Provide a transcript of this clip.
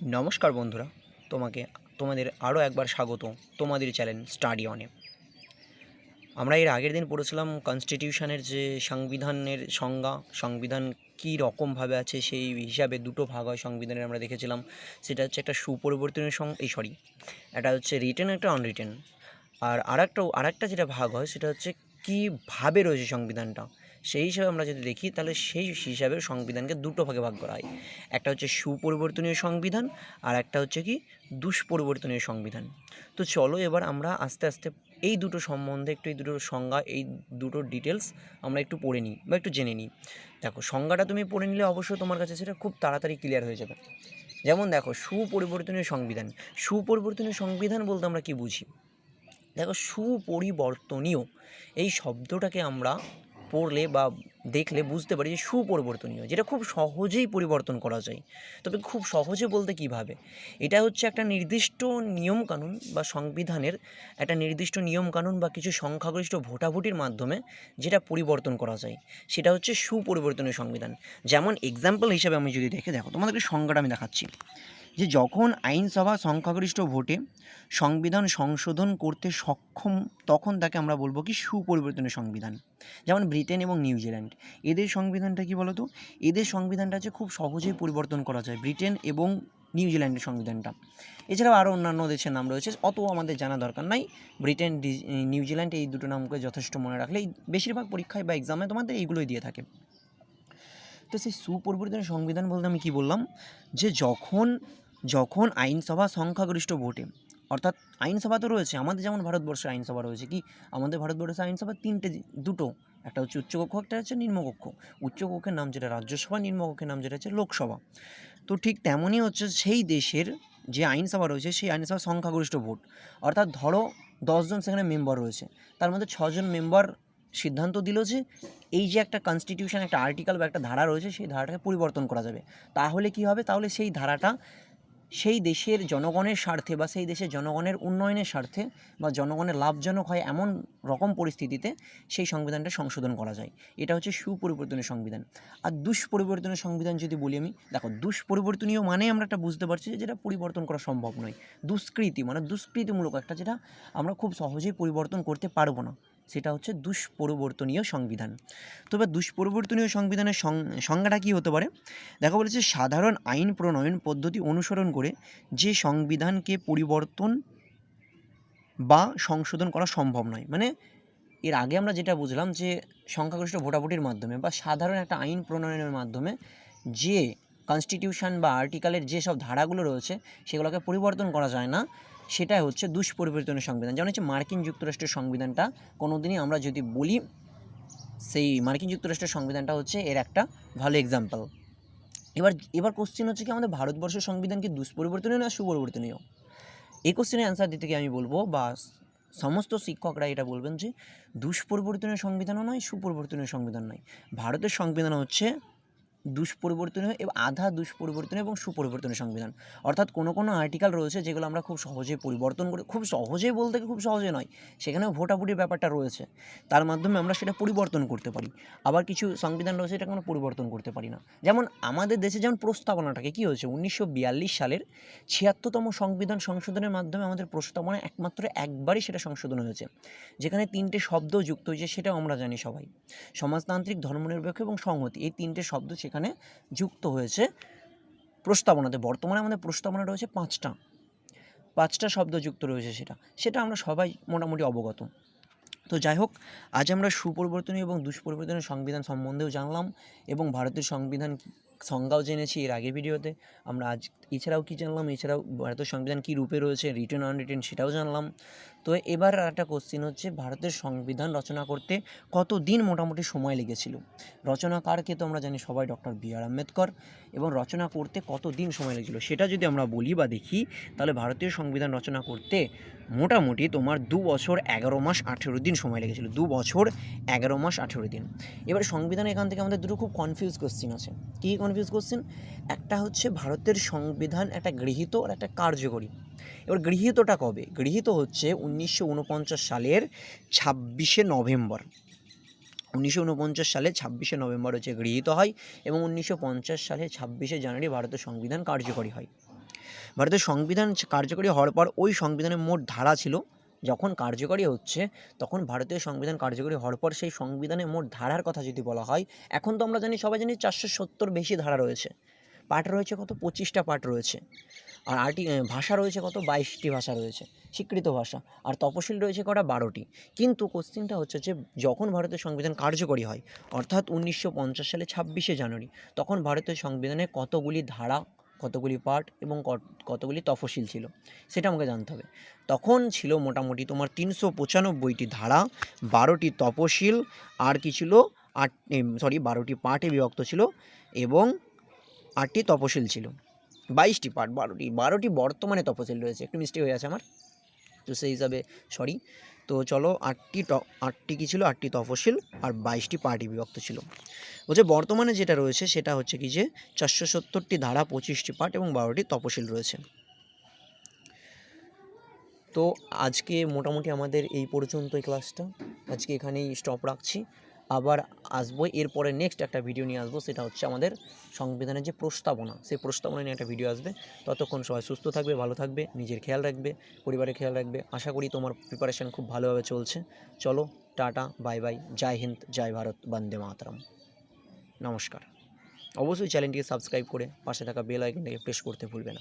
নমস্কার বন্ধুরা, তোমাকে, তোমাদের আরও একবার স্বাগত তোমাদের চ্যানেল স্টাডি অনে। আমরা এর আগের দিন পড়েছিলাম কনস্টিটিউশনের যে সংবিধানের সংজ্ঞা, সংবিধান কী রকমভাবে আছে সেই হিসাবে দুটো ভাগ হয় সংবিধানের আমরা দেখেছিলাম। সেটা হচ্ছে একটা সুপরিবর্তনীয় সং, এই সরি এটা হচ্ছে রিটেন একটা আনরিটেন আর আরেকটা আরেকটা যেটা ভাগ হয় সেটা হচ্ছে কীভাবে রয়েছে সংবিধানটা? সেই হিসাবে আমরা যদি দেখি, তাহলে সেই হিসাবে সংবিধানকে দুটো ভাগে ভাগ করা হয়। একটা হচ্ছে সুপরিবর্তনীয় সংবিধান, আর একটা হচ্ছে কি দুষ্পরিবর্তনীয় সংবিধান। তো চলো এবার আমরা আস্তে আস্তে এই দুটো সম্বন্ধে একটু, এই দুটোর সংজ্ঞা, এই দুটো ডিটেলস আমরা একটু পড়ে নিই বা একটু জেনে নিই। দেখো, সংজ্ঞাটা তুমি পড়ে নিলে অবশ্যই তোমার কাছে সেটা খুব তাড়াতাড়ি ক্লিয়ার হয়ে যাবে। যেমন দেখো, সুপরিবর্তনীয় সংবিধান। সুপরিবর্তনীয় সংবিধান বলতে আমরা কি বুঝি? দেখো সুপরিবর্তনীয়। এই শব্দটাকে আমরা পড়লে বা দেখলে বুঝতে পারি যে সুপরিবর্তনীয়, যেটা খুব সহজেই পরিবর্তন করা যায়। তবে খুব সহজে বলতে কীভাবে? এটা হচ্ছে একটা নির্দিষ্ট নিয়মকানুন বা সংবিধানের একটা নির্দিষ্ট নিয়মকানুন বা কিছু সংখ্যাগরিষ্ঠ ভোটাভুটির মাধ্যমে যেটা পরিবর্তন করা যায়। সেটা হচ্ছে সুপরিবর্তনীয় সংবিধান। যেমন এক্সাম্পল হিসাবে আমি যদি দেখে দেখো, তোমাদেরকে সংজ্ঞাটা আমি দেখাচ্ছি। যে যখন আইনসভা সংখ্যাগরিষ্ঠ ভোটে সংবিধান সংশোধন করতে সক্ষম, তখন তাকে আমরা বলব কি সুপরিবর্তনের সংবিধান। যেমন ব্রিটেন এবং নিউজিল্যান্ড এদের সংবিধানটা কি বলতো? এদের সংবিধানটা হচ্ছে খুব সহজেই পরিবর্তন করা যায়, ব্রিটেন এবং নিউজিল্যান্ডের সংবিধানটা। এছাড়াও আরও অন্যান্য দেশের নাম রয়েছে, অত আমাদের জানা দরকার নাই। ব্রিটেন নিউজিল্যান্ড এই দুটো নামকে যথেষ্ট মনে রাখলে বেশিরভাগ পরীক্ষায় বা এক্সামে তোমাদের এইগুলোই দিয়ে থাকে। তো সেই সুপরিবর্তনের সংবিধান বলতে আমি কি বললাম? যে যখন যখন আইনসভা সংখ্যাগরিষ্ঠ ভোটে, অর্থাৎ আইনসভা তো রয়েছে, আমাদের যেমন ভারতবর্ষের আইনসভা রয়েছে কি, আমাদের ভারতবর্ষের আইনসভা তিনটে দুটো, একটা হচ্ছে উচ্চকক্ষ, একটা হচ্ছে নিম্নকক্ষ। উচ্চকক্ষের নাম যেটা রাজ্যসভা, নিম্নকক্ষের নাম যেটা হচ্ছে লোকসভা। তো ঠিক তেমনই হচ্ছে সেই দেশের যে আইনসভা রয়েছে, সেই আইনসভা সংখ্যাগরিষ্ঠ ভোট। অর্থাৎ ধরো দশজন সেখানে মেম্বার রয়েছে, তার মধ্যে ছজন মেম্বার সিদ্ধান্ত দিল যে এই যে একটা কনস্টিটিউশন একটা আর্টিকেল বা একটা ধারা রয়েছে, সেই ধারাটাকে পরিবর্তন করা যাবে। তাহলে কি হবে? তাহলে সেই ধারাটা সেই দেশের জনগণের স্বার্থে বা সেই দেশের জনগণের উন্নয়নের স্বার্থে বা জনগণের লাভজনক হয় এমন রকম পরিস্থিতিতে সেই সংবিধানটা সংশোধন করা যায়। এটা হচ্ছে সুপরিবর্তনীয় সংবিধান। আর দুষ্পরিবর্তনীয় সংবিধান যদি বলি আমি, দেখো দুষ্পরিবর্তনীয় মানে আমরা একটা বুঝতে পারছি যে যেটা পরিবর্তন করা সম্ভব নয়। দুষ্কৃতি মানে দুষ্কৃতিমূলক একটা যেটা আমরা খুব সহজেই পরিবর্তন করতে পারব না। সেটা হচ্ছে দুষ্পরিবর্তনীয় সংবিধান। তো এবার দুষ্পরিবর্তনীয় সংবিধানের সংজ্ঞাটা কী হতে পারে? দেখা বলেছে, সাধারণ আইন প্রণয়ন পদ্ধতি অনুসরণ করে যে সংবিধানকে পরিবর্তন বা সংশোধন করা সম্ভব নয়। মানে এর আগে আমরা যেটা বুঝলাম যে সংখ্যাগরিষ্ঠ ভোটাভুটির মাধ্যমে বা সাধারণ একটা আইন প্রণয়নের মাধ্যমে যে কনস্টিটিউশন বা আর্টিকেলের যেসব ধারাগুলো রয়েছে সেগুলোকে পরিবর্তন করা যায় না। সেটাই হচ্ছে দুষ্পরিবর্তনের সংবিধান। যেমন হচ্ছে মার্কিন যুক্তরাষ্ট্রের সংবিধানটা কোনো দিনই আমরা যদি বলি সেই মার্কিন যুক্তরাষ্ট্রের সংবিধানটা হচ্ছে এর একটা ভালো এক্সাম্পল এবার এবার কোশ্চেন হচ্ছে কি আমাদের ভারতবর্ষের সংবিধান কি দুষ্পরিবর্তনীয় না সুপরিবর্তনীয়? এই কোশ্চেনের অ্যান্সার দিতে গিয়ে আমি বলব, বা সমস্ত শিক্ষকরা এটা বলবেন যে দুষ্পরিবর্তনীয় সংবিধানও নয়, সুপরিবর্তনীয় সংবিধান নয়। ভারতের সংবিধান হচ্ছে দুষ্পরিবর্তনীয় এবং আধা দুষ্পরিবর্তনীয় এবং সুপরিবর্তনীয় সংবিধান। অর্থাৎ কোনো কোনো আর্টিকেল রয়েছে যেগুলো আমরা খুব সহজে পরিবর্তন করে, খুব সহজেই বলতে খুব সহজে নয়, সেখানেও ভোটাভুটির ব্যাপারটা রয়েছে। তার মাধ্যমে আমরা সেটা পরিবর্তন করতে পারি। আবার কিছু সংবিধান রয়েছে এটাকে আমরা পরিবর্তন করতে পারি না। যেমন আমাদের দেশে যেমন প্রস্তাবনাটাকে কী হয়েছে, উনিশশো বিয়াল্লিশ সালের ছিয়াত্তরতম সংবিধান সংশোধনের মাধ্যমে আমাদের প্রস্তাবনা একমাত্র একবারই সেটা সংশোধন হয়েছে। যেখানে তিনটে শব্দ যুক্ত হয়েছে, সেটাও আমরা জানি সবাই। সমাজতান্ত্রিক, ধর্মনিরপেক্ষ এবং সংহতি, এই তিনটে শব্দ সেখানে যুক্ত হয়েছে। প্রস্তাবনাতে বর্তমানে আমাদের প্রস্তাবনা রয়েছে পাঁচটা। পাঁচটা শব্দ যুক্ত রয়েছে সেটা। সেটা আমরা সবাই মোটামুটি অবগত। তো যাই হোক, আজ আমরা সুপরিবর্তনীয় এবং দুষ্পরিবর্তনীয় সংবিধান সম্বন্ধেও জানলাম এবং ভারতের সংবিধান সংজ্ঞাও জেনেছি এর আগের ভিডিওতে। আমরা আজ এছাড়াও কী জানলাম? এছাড়াও ভারতের সংবিধান কী রূপে রয়েছে? রিটেন আনরিটেন সেটাও জানলাম। তো এবার একটা কোশ্চেন হচ্ছে, ভারতের সংবিধান রচনা করতে কত দিন মোটামুটি সময় লেগেছিল? রচনাকারকে তো আমরা জানি সবাই ডক্টর বি আর আম্বেদকর, এবং রচনা করতে কত দিন সময় লেগেছিল? সেটা যদি আমরা বলি বা দেখি, তাহলে ভারতীয় সংবিধান রচনা করতে মোটামুটি তোমার দু বছর এগারো মাস আঠেরো দিন সময় লেগেছিল। দু বছর এগারো মাস আঠেরো দিন। এবার সংবিধান এখান থেকে আমাদের দুটো খুব কনফিউজ কোশ্চেন আছে। কী কনফিউজ কোশ্চেন একটা হচ্ছে ভারতের সংবিধান একটা গৃহীত আর একটা কার্যকরী। এবার গৃহীতটা কবে? গৃহীত হচ্ছে উনিশশো উনপঞ্চাশ সালের ছাব্বিশে নভেম্বর। উনিশশো উনপঞ্চাশ সালে ছাব্বিশে নভেম্বর হচ্ছে গৃহীত হয় এবং উনিশশো পঞ্চাশ সালে ছাব্বিশে জানুয়ারি ভারতের সংবিধান কার্যকরী হয়। ভারতের সংবিধান কার্যকরী হওয়ার পর ওই সংবিধানের মোট ধারা ছিল, যখন কার্যকরী হচ্ছে, তখন ভারতীয় সংবিধান কার্যকরী হওয়ার পর সেই সংবিধানের মোট ধারার কথা যদি বলা হয়, এখন তো আমরা জানি সবাই জানি চারশো সত্তর বেশি ধারা রয়েছে। পাঠ রয়েছে কত? পঁচিশটা পাঠ রয়েছে। আর আর্টি ভাষা রয়েছে কত? বাইশটি ভাষা রয়েছে, স্বীকৃত ভাষা। আর তপশিল রয়েছে কটা? বারোটি। কিন্তু কোশ্চিনটা হচ্ছে যে, যখন ভারতের সংবিধান কার্যকরী হয়, অর্থাৎ উনিশশো পঞ্চাশ সালে ছাব্বিশে জানুয়ারি, তখন ভারতের সংবিধানে কতগুলি ধারা, কতগুলি পাঠ এবং কতগুলি তফসিল ছিল, সেটা আমাকে জানতে হবে। তখন ছিল মোটামুটি তোমার তিনশো পঁচানব্বইটি ধারা, বারোটি তপশিল, আর কি ছিল? আট সরি বারোটি পাঠে বিভক্ত ছিল এবং আটটি তপশিল ছিল। বাইশটি পার্ট বারোটি বারোটি বর্তমানে তপশিল রয়েছে। একটু মিস্টেক হয়ে আছে আমার? তো সেই হিসাবে সরি তো চলো, আটটি ট, আটটি কী ছিল? আটটি তফসিল আর বাইশটি পার্টি বিভক্ত ছিল। বলছে, বর্তমানে যেটা রয়েছে, সেটা হচ্ছে কি যে, চারশো সত্তরটি ধারা পঁচিশটি পার্ট এবং বারোটি তপশিল রয়েছে। তো আজকে মোটামুটি আমাদের এই পর্যন্তই ক্লাসটা আজকে এখানেই স্টপ রাখছি। আবার আসব, এরপরে নেক্সট একটা ভিডিও নিয়ে আসব, সেটা হচ্ছে আমাদের সংবিধানের যে প্রস্তাবনা, সেই প্রস্তাবনা নিয়ে একটা ভিডিও আসবে। ততক্ষণ সবাই সুস্থ থাকবে, ভালো থাকবে, নিজের খেয়াল রাখবে, পরিবারের খেয়াল রাখবে। আশা করি তোমার প্রিপারেশান খুব ভালোভাবে চলছে। চলো, টাটা বাই বাই জয় হিন্দ, জয় ভারত, বন্দে মাতরম। নমস্কার। অবশ্যই চ্যানেলটিকে সাবস্ক্রাইব করে পাশে থাকা বেল আইকনটাকে প্রেস করতে ভুলবে না।